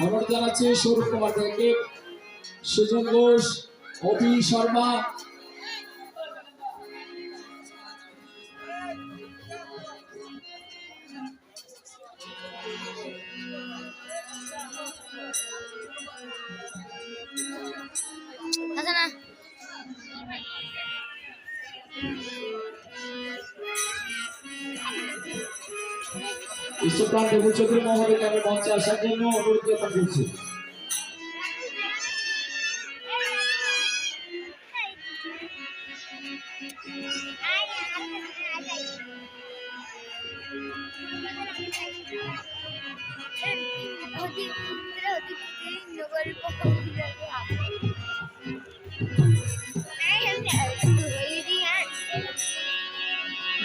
খবর জানাচ্ছি সৌরভ কুমার থেকে সুজন ঘোষ অভি শর্মা বিশ্বপ্রাণ দেবু চৌধুরী মহোদয়কে আমি মঞ্চে আসার জন্য অনুরোধ জ্ঞাপন করছি।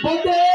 বন্দে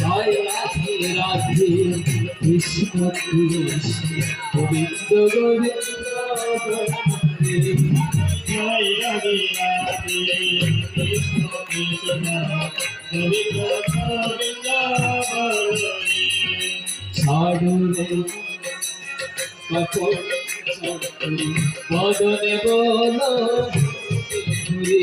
জয় রাধে রাধে কৃষ্ণ কৃষ্ণ গোবিন্দ গোবিন্দ রে জয় রাধে রাধে কৃষ্ণ কৃষ্ণ গোবিন্দ গোবিন্দ হরে ছাড়ুরে কপট বদনে বলো পুরী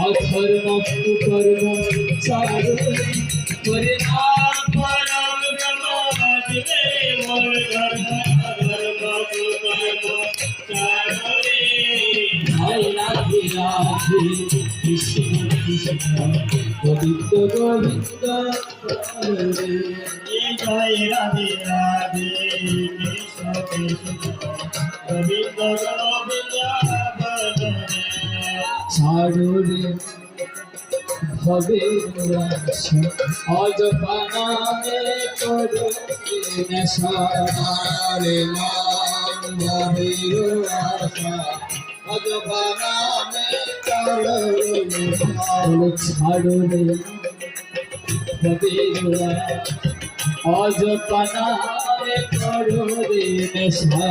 অধর্ম কর্ম চারু হরিনাম জয় রাধে রাধে কৃষ্ণ কৃষ্ণ গোবিন্দ গোবিন্দ জয় রাধে রাধে কৃষ্ণ ছাড়ুরে ভবে অজপানামে করো নেশারে নাম ভবের আশা। অজপানামে করো ছাড়ুরে ভবে অজপানামে করো রে নেশা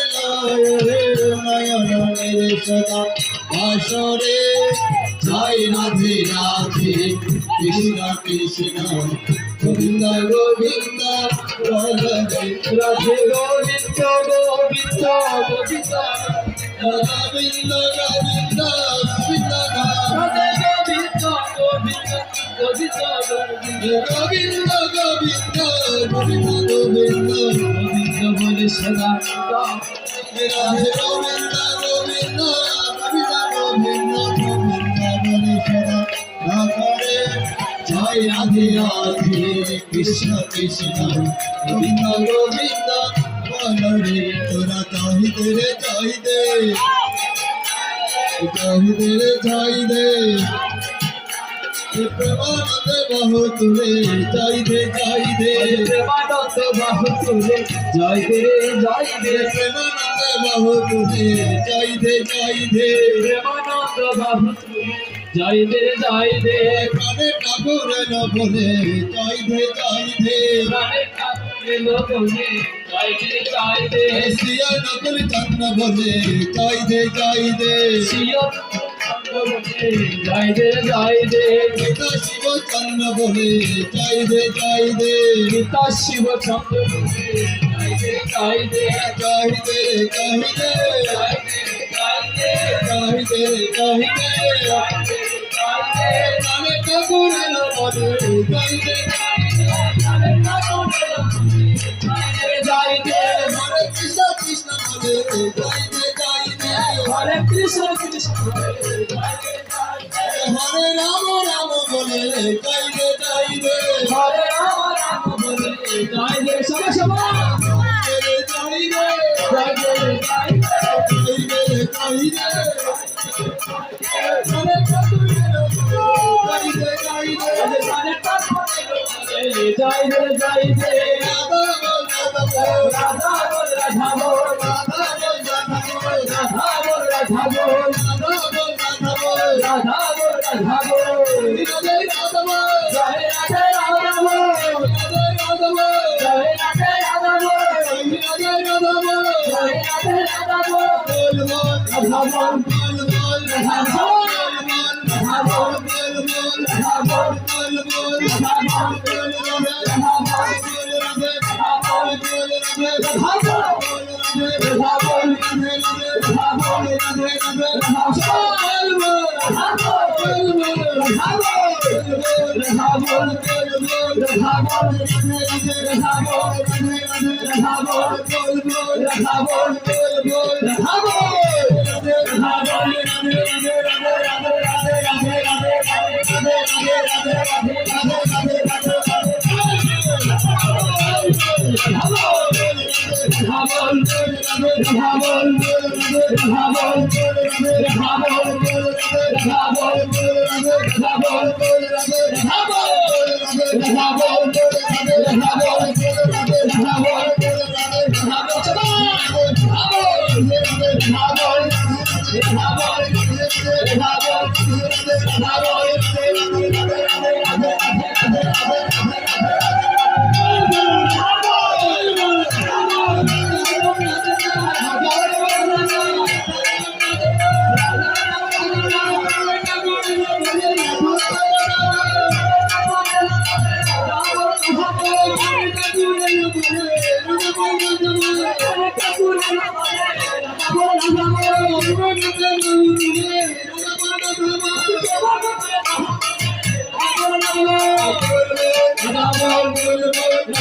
নয়ন মেরে সদা আসরে জয় রাধে রাধে কৃষ্ণ কৃষ্ণ গোবিন্দ গোবিন্দ রাধে রাধে গোবিন্দ গোবিন্দ গোবিন্দ গোবিন্দ গোবিন্দ গোবিন্দ গোবিন্দ গোবিন্দ গোবিন্দ গোবিন্দ গোবিন্দ গোবিন্দ গোবিন্দ গোবিন্দ বলে সদা রাধে রাধে কৃষ্ণ কৃষ্ণ গোবিন্দ গোবিন্দ বলরে তোরা চাহিদে রে চাহিদে চাহিদে রে চাহিদে প্রেমানন্দ বাহু তুলে চাইদে চাইদে প্রেমানন্দ বাহু তুলে চাইদে চাইদে প্রেমানন্দ বাহ তুমি যাইতে যাইতে প্রেমানন্দ বাহ যাইতে যাইতে প্রাণে ঠাকুরে নবনে যাইতে যাইতে প্রাণে ঠাকুরে নবনে যাইতে যাইতে সিয়া নকল চন্দ্র বনে যাইতে যাইতে সিয়া যাইতে যাইতে কাহিদে কাহিদে কাহিদে কাহিদে কাহিদে কানে হরে রাম রাম বলে যাইতে যাইতে জয় দে জয় দে রাধা বল রাধা বল রাধা বল রাধা বল রাধা বল রাধা বল রাধা বল বল রাধা বল জয় রাধে রাধা বল রাধা রাধা বল জয় রাধে রাধা বল রাধা রাধা বল জয় রাধে রাধা বল রাধা বল রাধা বল রাধা বল রাধা বল I'm Bravo.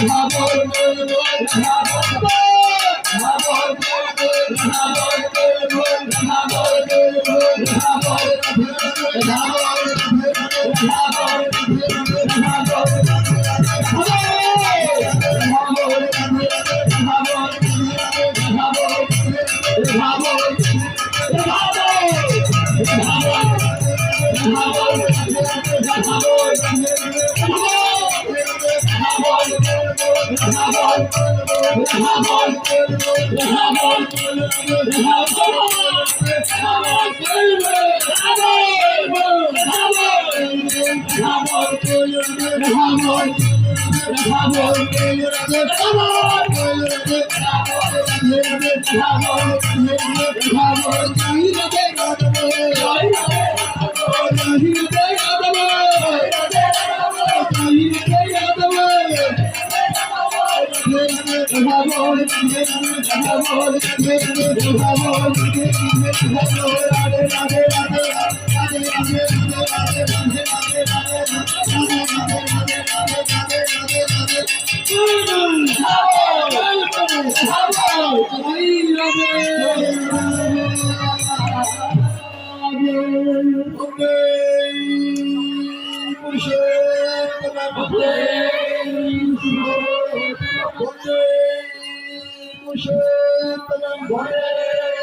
ভাবো ভাবো Come on, Yeah. Shiva Namah.